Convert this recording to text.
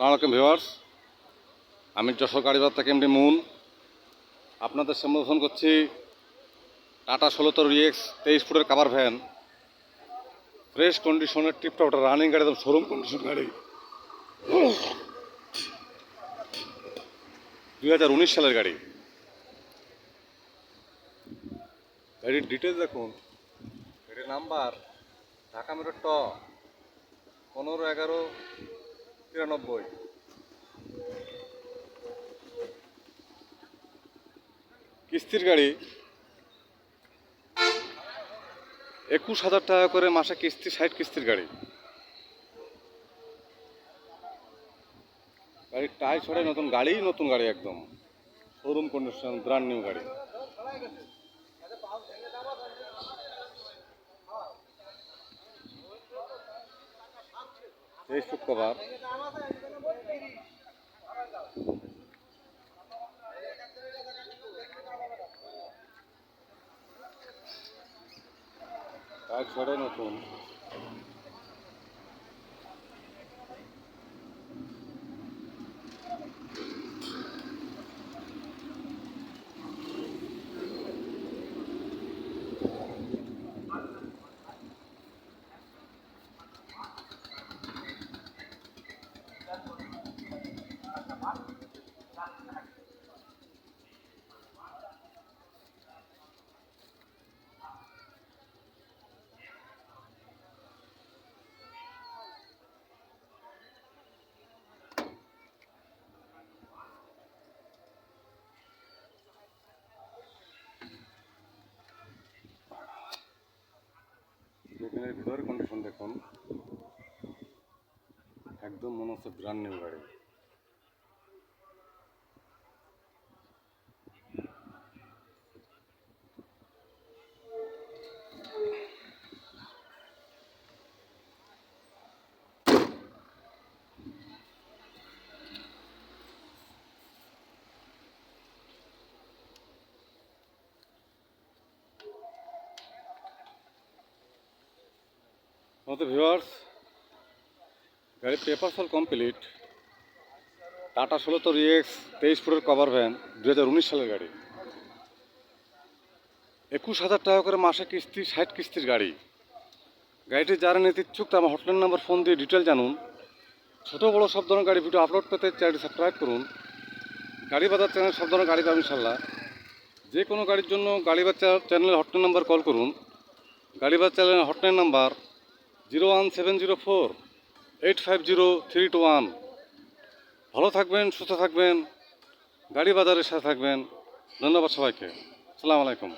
সালামালাইকুম ভিওয়ার্স আমি যশোর গাড়িবাদ থেকে এমডি মুন? আপনাদের সম্বোধন করছি টাটা ষোলোতর রিএক্স তেইশ ফুটের কাভার ভ্যান ফ্রেশ কন্ডিশনের টিপটপ ওটা রানিং গাড়ি, একদম শোরুম কন্ডিশন গাড়ি। দুই হাজার উনিশ সালের গাড়ি। গাড়ির ডিটেলস দেখুন। গাড়ির নাম্বার ঢাকা মেট্রো ট পনেরো এগারো তিরানব্বই কিস্তির গাড়ি। একুশ হাজার টাকা করে মাসে কিস্তি, ষাট কিস্তির গাড়ি। গাড়ির টাই ছড়াই নতুন গাড়ি নতুন গাড়ি একদম। শোরুম কন্ডিশন ব্র্যান্ড নিউ গাড়ি। তেইশ শুক্রবার। এক ছড়ে নতুন। এখানে ভিতরের কন্ডিশন দেখুন। একদম মনে হচ্ছে ব্র্যান্ড নিউ গাড়ি। আমাদের ভিউয়ার্স। গাড়ির পেপার সল কমপ্লিট টাটা ষোলো তো রিএক্স, তেইশ ফুটের কভার ভ্যান দু হাজার উনিশ সালের গাড়ি। একুশ হাজার টাকা করে মাসে কিস্তি, ষাট কিস্তির গাড়ি। গাড়িটি যারা নিতে ইচ্ছুক তা আমার হটলাইন নাম্বার ফোন দিয়ে ডিটেল জানুন। ছোটো, বড়ো সব ধরনের গাড়ি ভিডিও আপলোড পেতে চ্যানেলটি সাবস্ক্রাইব করুন। গাড়ি বাজার চ্যানেল সব ধরনের গাড়ি পাবেন ইনশাল্লাহ যে কোনো গাড়ির জন্য গাড়ি বাজার চ্যানেলের হটলাইন নাম্বার কল করুন। গাড়ি বাজার চ্যানেলের hotline number zero one seven zero four, eight five zero three two one. ভালো থাকবেন, সুস্থ থাকবেন, গাড়ি বাজারের সাথে থাকবেন। ধন্যবাদ সবাইকে। সালাম আলাইকুম।